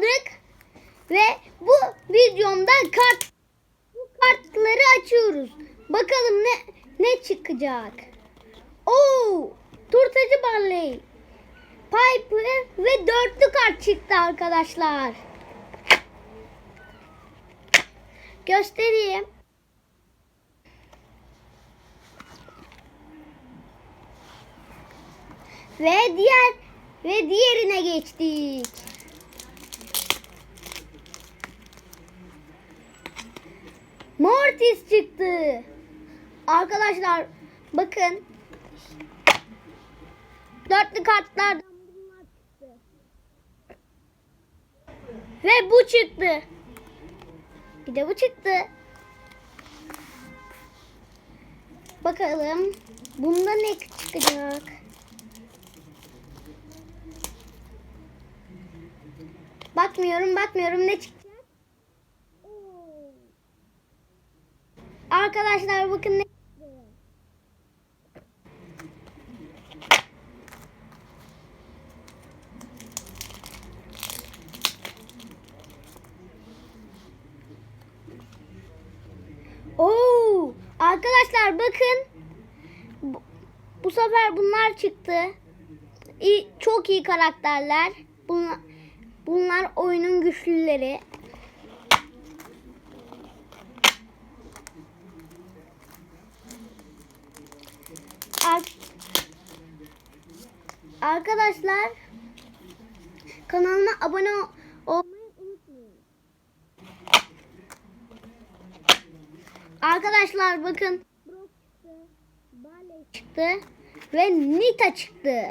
aldık. Ve bu videomda kart bu kartları açıyoruz. Bakalım ne ne çıkacak. Oo! Turtacı Barley. Piper ve dörtlü kart çıktı arkadaşlar. Göstereyim. Ve diğer ve diğerine geçtik. Mortis çıktı. Arkadaşlar bakın. Dörtlü kartlardan bunlar çıktı. Ve bu çıktı. Bir de bu çıktı. Bakalım bunda ne çıkacak? Bakmıyorum, bakmıyorum ne çıkacak? Oo. Arkadaşlar bakın ne! Arkadaşlar bakın. Bu, bu sefer bunlar çıktı. İyi, çok iyi karakterler. Bunlar, bunlar oyunun güçlüleri. Arkadaşlar kanalıma abone ol- olmayı unutmayın. Arkadaşlar bakın. Brock çıktı. Barley çıktı. Ve Nita çıktı.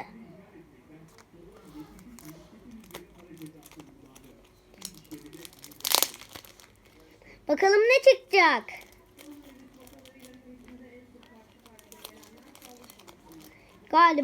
Bakalım ne çıkacak? Galiba